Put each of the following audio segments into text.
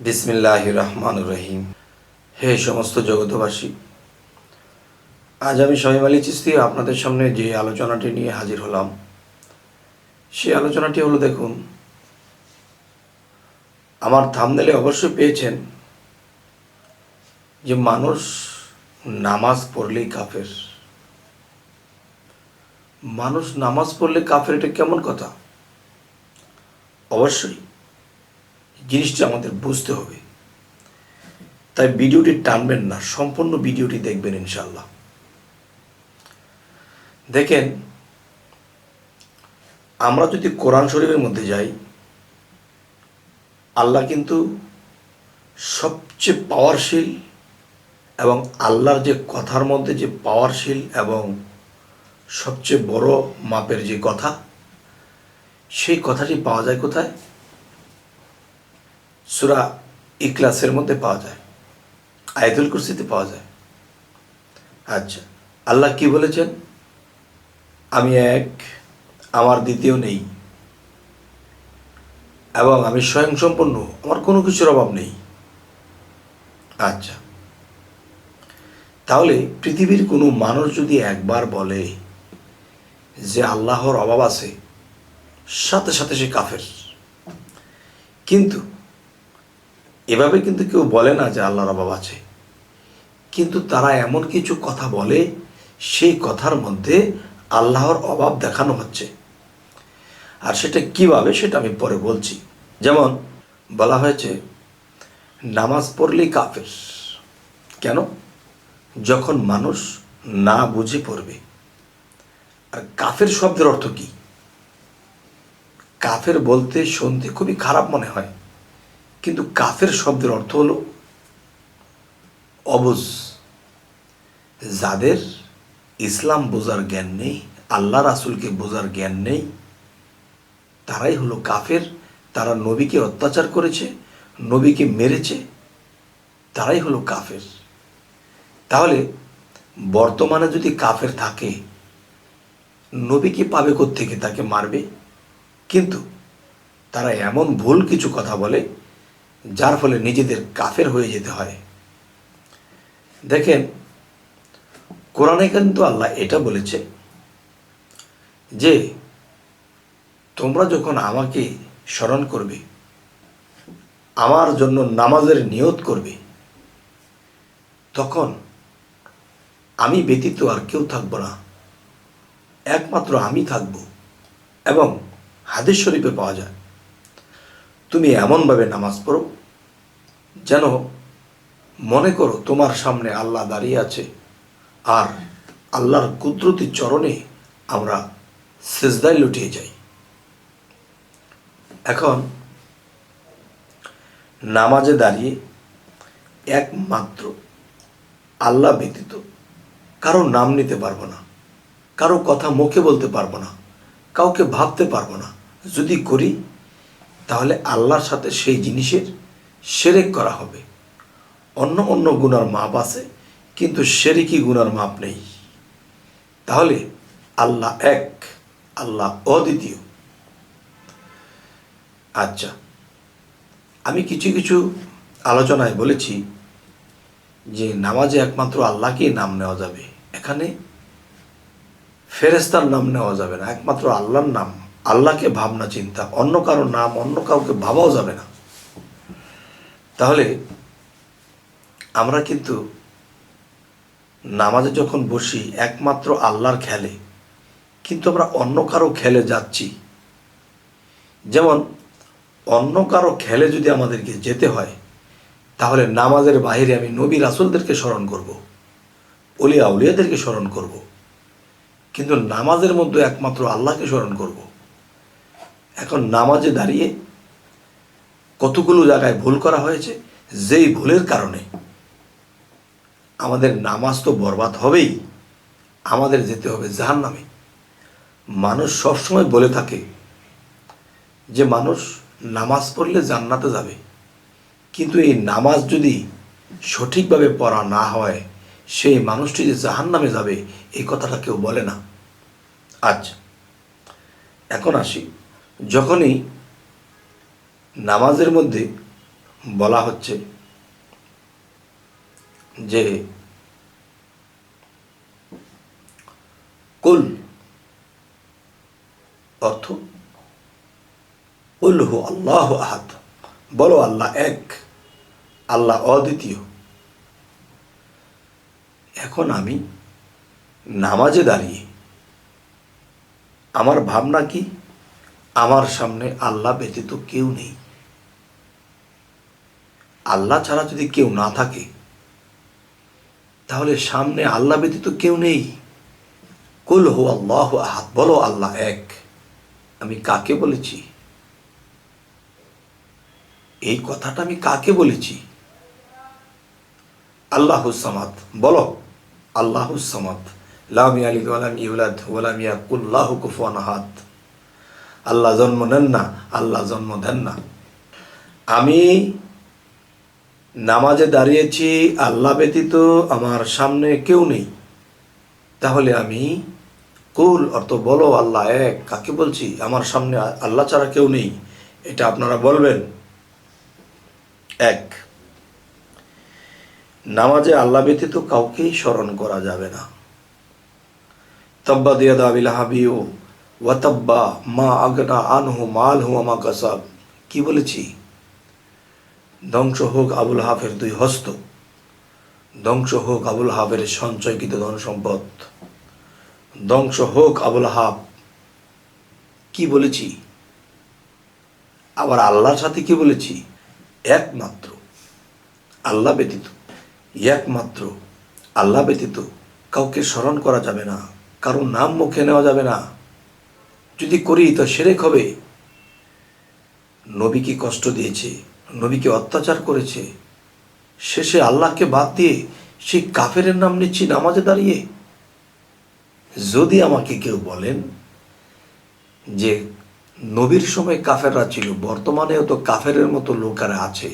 বিসমিল্লাহ রহমান রহিম। হে সমস্ত জগতবাসী আজ আমি শামিম আলী চিস্তি আপনাদের সামনে যে আলোচনাটি নিয়ে হাজির হলাম সেই আলোচনাটি হলো দেখুন, আমার থামনেলে অবশ্যই পেয়েছেন যে মানুষ নামাজ পড়লেই কাফের। মানুষ নামাজ পড়লে কাফের এটা কেমন কথা? অবশ্যই। জিনিসটা আমাদের বুঝতে হবে। তাই ভিডিওটি টানবেন না, সম্পূর্ণ ভিডিওটি দেখবেন ইনশাল্লাহ দেখেন, আমরা যদি কোরআন শরীফের মধ্যে যাই, আল্লাহ কিন্তু সবচেয়ে পাওয়ারশীল এবং আল্লাহর যে কথার মধ্যে যে পাওয়ারশীল এবং সবচেয়ে বড় মাপের যে কথা, সেই কথাটি পাওয়া যায় কোথায়? সুরা ইকলাসের মধ্যে পাওয়া যায়। আয়াতুল কুরসিতে পাওয়া যায়। আচ্ছা আল্লাহ কি বলেছেন? আমি এক, আমার দ্বিতীয় নেই। এবং আমি স্বয়ংসম্পন্ন আমার কোনো কিছুর অভাব নেই। আচ্ছা তাহলে পৃথিবীর কোনো মানুষ যদি একবার বলে যে আল্লাহর অভাব আছে, সাথে সাথে সে কাফের। কিন্তু এভাবে কিন্তু কেউ বলে না যে আল্লাহর অভাব আছে। কিন্তু তারা এমন কিছু কথা বলে, সেই কথার মধ্যে আল্লাহর অভাব দেখানো হচ্ছে। আর সেটা কীভাবে সেটা আমি পরে বলছি। যেমন বলা হয়েছে, নামাজ পড়লেই কাফের। কেন? যখন মানুষ না বুঝে পড়বে। আর কাফের শব্দের অর্থ কি? কাফের বলতে শুনতে খুবই খারাপ মনে হয়। কিন্তু কাফের শব্দের অর্থ হলো অবুজ। যাদের ইসলাম বোঝার জ্ঞান নেই, আল্লাহ রাসুলকে বোঝার জ্ঞান নেই, তারাই হলো কাফের। তারা নবীকে অত্যাচার করেছে, নবীকে মেরেছে, তারাই হলো কাফের। তাহলে বর্তমানে যদি কাফের থাকে নবীকে পাবে থেকে তাকে মারবে? কিন্তু তারা এমন ভুল কিছু কথা বলে যার ফলে নিজেদের কাফের হয়ে যেতে হয়। দেখেন, কোরআনে কিন্তু আল্লাহ এটা বলেছে যে, তোমরা যখন আমাকে স্মরণ করবে, আমার জন্য নামাজের নিয়ত করবে, তখন আমি ব্যতীত আর কেউ থাকব না। একমাত্র আমি থাকব এবং হাদিস শরীফে পাওয়া যায়। তুমি এমনভাবে নামাজ পড়ো যেন মনে করো তোমার সামনে আল্লাহ দাঁড়িয়ে আছে আর আল্লাহর কুদরতি চরণে আমরা সেজদায় লুটিয়ে যাই। এখন নামাজে দাঁড়িয়ে একমাত্র আল্লাহ ব্যতীত কারও নাম নিতে পারব না, কারও কথা মুখে বলতে পারব না, কাউকে ভাবতে পারব না। যদি করি তাহলে আল্লাহর সাথে সেই জিনিসের সেরেক করা হবে। অন্য অন্য গুণার মাপ আছে, কিন্তু সেরেকি গুণার মাপ নেই। তাহলে আল্লাহ এক, আল্লাহ অদ্বিতীয়। আচ্ছা আমি কিছু কিছু আলোচনায় বলেছি যে নামাজে একমাত্র আল্লাহকেই নাম নেওয়া যাবে। এখানে ফেরেস্তার নাম নেওয়া যাবে না, একমাত্র আল্লাহর নাম। আল্লাহকে ভাবনা চিন্তা, অন্য কারও নাম, অন্য কাউকে ভাবাও যাবে না তাহলে আমরা কিন্তু নামাজে যখন বসি, একমাত্র আল্লাহর খেলে, কিন্তু আমরা অন্য কারও খেলে যাচ্ছি যেমন, অন্য কারও খেলে যদি আমাদেরকে যেতে হয়, তাহলে নামাজের বাইরে আমি নবী রাসুলদেরকে স্মরণ করব। অলিয়া উলিয়াদেরকে স্মরণ করব। কিন্তু নামাজের মধ্যে একমাত্র আল্লাহকে স্মরণ করব। এখন নামাজে দাঁড়িয়ে কতগুলো জায়গায় ভুল করা হয়েছে, যেই ভুলের কারণে আমাদের নামাজ তো বরবাদ হবেই, আমাদের যেতে হবে জাহান নামে মানুষ সবসময় বলে থাকে যে, মানুষ নামাজ পড়লে জান্নাতে যাবে। কিন্তু এই নামাজ যদি সঠিকভাবে পড়া না হয়, সেই মানুষটি যে জাহান নামে যাবে, এই কথাটা কেউ বলে না। আচ্ছা এখন আসি যখনই নামাজের মধ্যে বলা হচ্ছে যে, কুল অর্থ, কুল হু আল্লাহ আহাদ। বলো আল্লাহ এক, আল্লাহ অদ্বিতীয়। এখন আমি নামাজে দাঁড়িয়ে আমার ভাবনা কি? আমার সামনে আল্লাহ ব্যতীত কেউ নেই। আল্লাহ ছাড়া যদি কেউ না থাকে, তাহলে সামনে আল্লাহ ব্যতীত কেউ নেই। কুল হো আল্লাহ আহাদ, বলো আল্লাহ এক। আমি কাকে বলেছি? এই কথাটা আমি কাকে বলেছি? আল্লাহ সামাদ, বলো আল্লাহ সামাদ। লাম ইয়ালিদ ওয়ালাম ইউলাদ ওয়ালাম ইয়াকুল্লাহু কুফুয়ান আহাদ। আল্লাহ জন্ম নেন না, আল্লাহ জন্ম দেন না। আমি নামাজে দাঁড়িয়েছি, আল্লাহ ব্যতীত আমার সামনে কেউ নেই। তাহলে আমি কুল অর্থ বলো, আল্লাহ এক, কাকে বলছি? আমার সামনে আল্লাহ ছাড়া কেউ নেই, এটা আপনারা বলবেন? এক, নামাজে আল্লাহ ব্যতীত কাউকেই স্মরণ করা যাবে না। তব্বা দিয়া দাবিল হাবিও ওয়াতাব্বা মা আগনা আনহু মাল হু আমা কাসাব। কি বলেছি? ধ্বংস হোক আবুল হাফের দুই হস্ত, ধ্বংস হোক আবুল হাফের সঞ্চয়কৃত ধন সম্পদ ধ্বংস হোক আবুল হাফ। কি বলেছি? আবার আল্লাহর সাথে কি বলেছি? একমাত্র, আল্লাহ ব্যতীত। একমাত্র, আল্লাহ ব্যতীত। কাউকে স্মরণ করা যাবে না, কারও নাম মুখে নেওয়া যাবে না। যদি করি, তো সেরেক হবে। নবীকে কষ্ট দিয়েছে, নবীকে অত্যাচার করেছে। শেষে আল্লাহকে বাদ দিয়ে সেই কাফেরের নাম নিচ্ছি নামাজে দাঁড়িয়ে। যদি আমাকে কেউ বলেন যে নবীর সময় কাফেররা ছিল, বর্তমানেও তো কাফেরের মতো লোকেরা আছে,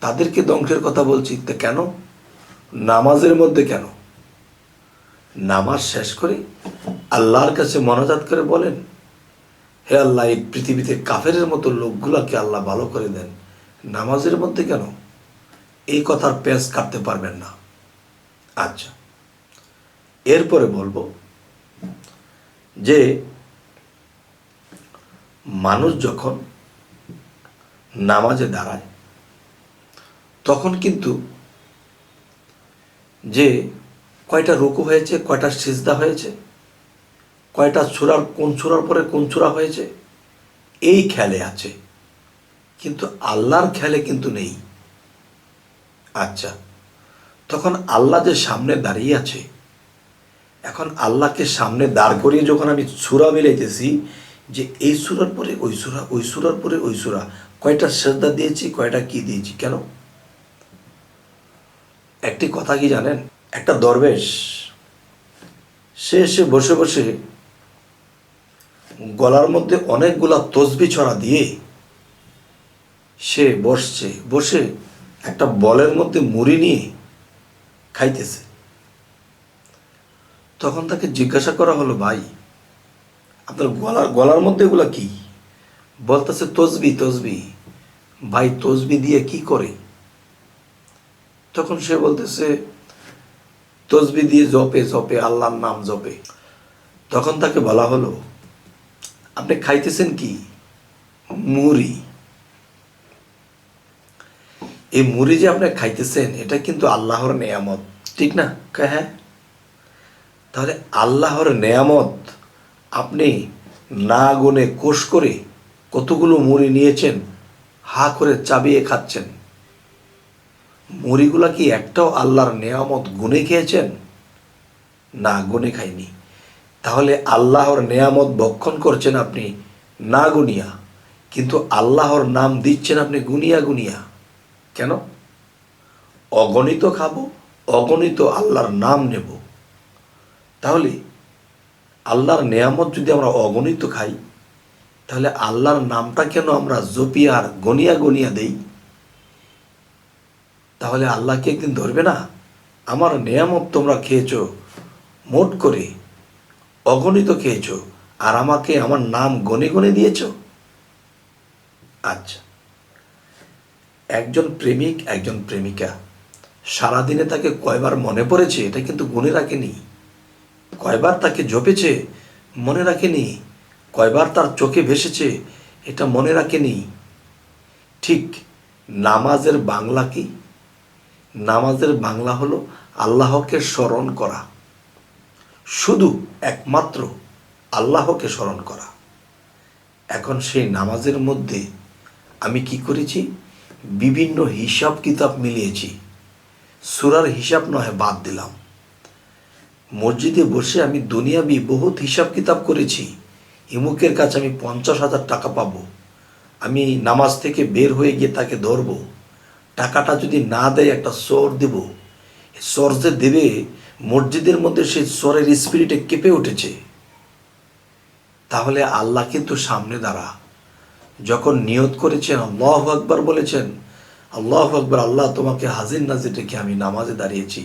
তাদেরকে ধ্বংসের কথা বলছি, তা কেন? নামাজের মধ্যে কেন? নামাজ শেষ করে, আল্লাহর কাছে মনাজাত করে বলেন, হে আল্লাহ, এই পৃথিবীতে কাফের মতো লোকগুলাকে আল্লাহ ভালো করে দেন, নামাজের মধ্যে কেন? এই কথার পেঁচ কাটতে পারবেন না। আচ্ছা এরপরে বলব যে, মানুষ যখন নামাজে দাঁড়ায়, তখন কিন্তু যে কয়টা রুকু হয়েছে, কয়টা সিজদা হয়েছে, কয়টা ছুরার কোন ছুরার পরে কোন ছুরা হয়েছে, এই খেলে আছে। কিন্তু আল্লাহর খেলে কিন্তু নেই। আচ্ছা তখন আল্লাহ যে সামনে দাঁড়িয়ে আছে, এখন আল্লাহকে সামনে দাঁড় করিয়ে যখন আমি সুরা মিলাইতেছি, যে এই সুরার পরে ওই সুরা, ওই সুরার পরে ওই সুরা, কয়টা শ্রদ্ধা দিয়েছি, কয়টা কি দিয়েছি, কেন? একটি কথা কি জানেন? একটা দরবেশ, সে এসে বসে বসে গলার মধ্যে অনেকগুলা তসবি ছড়া দিয়ে সে বসছে, বসে একটা বলের মধ্যে মুড়ি নিয়ে খাইতেছে। তখন তাকে জিজ্ঞাসা করা হলো, ভাই, আপনার গলার গলার মধ্যে এগুলা কি? বলতেছে, তসবি তসবি। ভাই, তসবি দিয়ে কি করে? তখন সে বলতেছে তসবি দিয়ে জপে জপে, আল্লাহর নাম জপে। তখন তাকে বলা হলো, আপনি খাইতেছেন কি? মুড়ি। এই মুড়ি যে আপনি খাইতেছেন, এটা কিন্তু আল্লাহর নেয়ামত। ঠিক না? হ্যাঁ? তাহলে আল্লাহর নেয়ামত আপনি না গুনে কোষ করে কতগুলো মুড়ি নিয়েছেন, হা করে চাবিয়ে খাচ্ছেন। মুড়িগুলা কি একটাও আল্লাহর নেয়ামত গুনে খেয়েছেন? না, গুনে খাইনি। তাহলে আল্লাহর নেয়ামত ভক্ষণ করছেন আপনি না গুনিয়া, কিন্তু আল্লাহর নাম দিচ্ছেন আপনি গুনিয়া গুনিয়া। কেন? অগণিত খাব, অগণিত আল্লাহর নাম নেব। তাহলে আল্লাহর নেয়ামত যদি আমরা অগণিত খাই, তাহলে আল্লাহর নামটা কেন আমরা জপিয়ার গনিয়া গনিয়া দেই? তাহলে আল্লাহকে একদিন ধরবে না? আমার নেয়ামত তোমরা খেয়েছো, মোট করে অগণিত খেয়েছো, আর আমাকে আমার নাম গনে গনে দিয়েছ? আচ্ছা একজন প্রেমিক একজন প্রেমিকা, সারাদিনে তাকে কয়বার মনে পড়েছে এটা কিন্তু গুনে রাখেনি। কয়বার তাকে জপেছে মনে রাখেনি। কয়বার তার চোখে ভেসেছে, এটা মনে রাখেনি। ঠিক নামাজের বাংলা কি? নামাজের বাংলা হলো আল্লাহকে স্মরণ করা। শুধু একমাত্র আল্লাহকে স্মরণ করা। এখন সেই নামাজের মধ্যে আমি কি করেছি? বিভিন্ন হিসাব কিতাব মিলিয়েছি। সুরার হিসাব নয়, বাদ দিলাম। মসজিদে বসে আমি দুনিয়াবি বহুত হিসাব কিতাব করেছি। ইমুকের কাছে আমি পঞ্চাশ হাজার টাকা পাবো। আমি নামাজ থেকে বের হয়ে গিয়ে তাকে ধরবো। টাকাটা যদি না দেয় একটা সর দেব সর যে দেবে, মসজিদের মধ্যে সেই স্বরের স্পিরিটে কেঁপে উঠেছে। তাহলে আল্লাহ কিন্তু সামনে দাঁড়া। যখন নিয়ত করেছেন, আল্লাহ আকবার বলেছেন, আল্লাহ আকবার, আল্লাহ তোমাকে হাজির নাজির রেখে আমি নামাজে দাঁড়িয়েছি।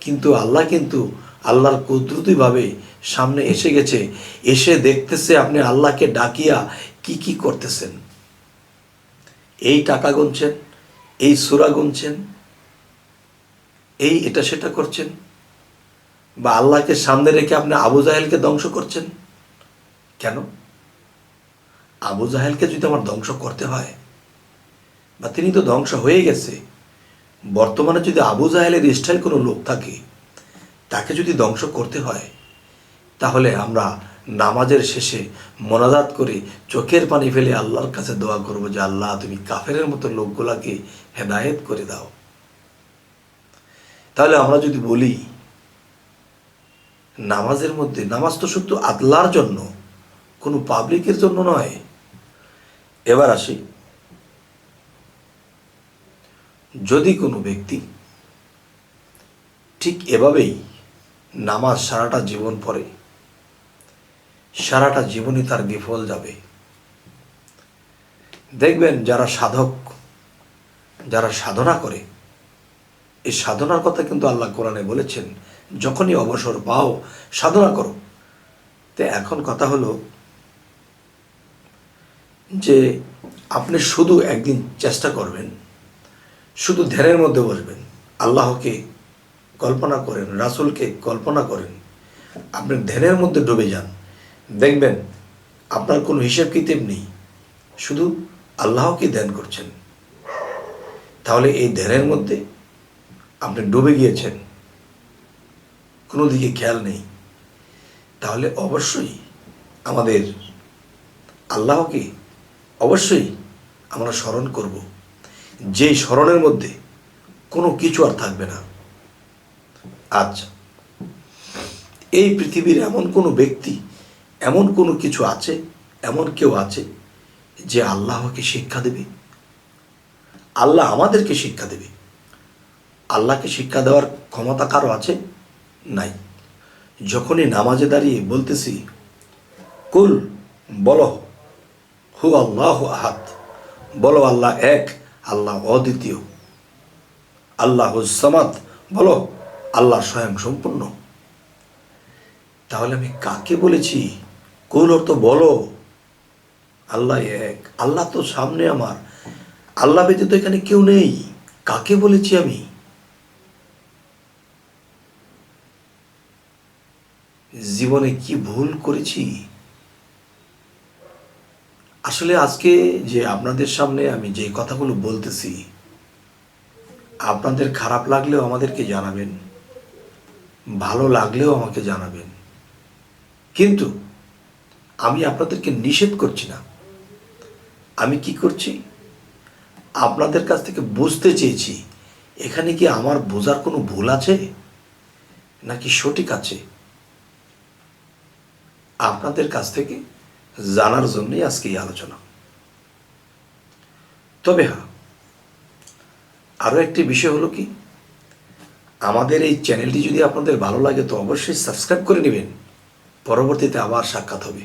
কিন্তু আল্লাহ কিন্তু আল্লাহর কুদরতিভাবে সামনে এসে গেছে, এসে দেখতেছে আপনি আল্লাহকে ডাকিয়া কি কি করতেছেন। এই টাকা গুনছেন এই সুরা গুনছেন, এই এটা সেটা করছেন, বা আল্লাহকে সামনে রেখে আপনি আবু জাহেলকে ধ্বংস করছেন, কেন? আবু জাহেলকে যদি আমার ধ্বংস করতে হয়, বা তিনি তো ধ্বংস হয়ে গেছে, বর্তমানে যদি আবু জাহেলের স্টাইল কোনো লোক থাকে, তাকে যদি ধ্বংস করতে হয়, তাহলে আমরা নামাজের শেষে মনাজাত করে চোখের পানি ফেলে আল্লাহর কাছে দোয়া করব যে, আল্লাহ, তুমি কাফেরের মতো লোকগুলাকে হেদায়েত করে দাও। তাহলে আমরা যদি বলি, নামাজের মধ্যে, নামাজ তো শুধু আল্লাহর জন্য, কোনো পাবলিকের জন্য নয়। এবার আসি। যদি কোনো ব্যক্তি ঠিক এভাবেই নামাজ সারাটা জীবন পড়ে সারাটা জীবনই তার বিফল যাবে। দেখবেন যারা সাধক, যারা সাধনা করে, এই সাধনার কথা কিন্তু আল্লাহ কোরআনে বলেছেন, যখনই অবসর পাও, সাধনা করো। তো এখন কথা হলো যে আপনি শুধু একদিন চেষ্টা করবেন, শুধু ধ্যানের মধ্যে বসবেন, আল্লাহকে কল্পনা করেন, রাসুলকে কল্পনা করেন, আপনি ধ্যানের মধ্যে ডুবে যান। দেখবেন, আপনার কোনো হিসেব কিতেব নেই, শুধু আল্লাহকে ধ্যান করছেন। তাহলে এই ধ্যানের মধ্যে আপনি ডুবে গিয়েছেন, কোনো দিকে খেয়াল নেই। তাহলে অবশ্যই আমাদের আল্লাহকে অবশ্যই আমরা স্মরণ করব। যেই স্মরণের মধ্যে কোনো কিছু আর থাকবে না। আচ্ছা এই পৃথিবীর এমন কোনো ব্যক্তি এমন কোনো কিছু আছে, এমন কেউ আছে, যে আল্লাহকে শিক্ষা দেবে? আল্লাহ আমাদেরকে শিক্ষা দেবে। আল্লাহকে শিক্ষা দেওয়ার ক্ষমতা কারও আছে? নাই। যখনই নামাজে দাঁড়িয়ে বলতেছি, কুল, বলো, হু আল্লাহ আহাদ, বলো আল্লাহ এক, আল্লাহ অদ্বিতীয়, আল্লাহ সামাদ, বলো আল্লাহ স্বয়ং সম্পূর্ণ। তাহলে আমি কাকে বলেছি? কোন অর্থ বলো। আল্লাহ এক। আল্লাহ তো সামনে আমার। আল্লাহ ব্যতীত এখানে কেউ নেই। কাকে বলেছি আমি? জীবনে কি ভুল করেছি? আসলে আজকে যে আপনাদের সামনে আমি যে কথাগুলো বলতেছি, আপনাদের খারাপ লাগলেও আমাদেরকে জানাবেন, ভালো লাগলেও আমাকে জানাবেন। কিন্তু আমি আপনাদেরকে নিষেধ করছি না। আমি কি করছি? আপনাদের কাছ থেকে বুঝতে চেয়েছি, এখানে কি আমার বোঝার কোনো ভুল আছে? নাকি সঠিক আছে? আপনাদের কাছ থেকে জানার জন্যই আজকে এই আলোচনা। তবে হ্যাঁ আরও একটি বিষয় হলো কি, আমাদের এই চ্যানেলটি যদি আপনাদের ভালো লাগে তো অবশ্যই সাবস্ক্রাইব করে নেবেন। পরবর্তীতে আবার সাক্ষাৎ হবে।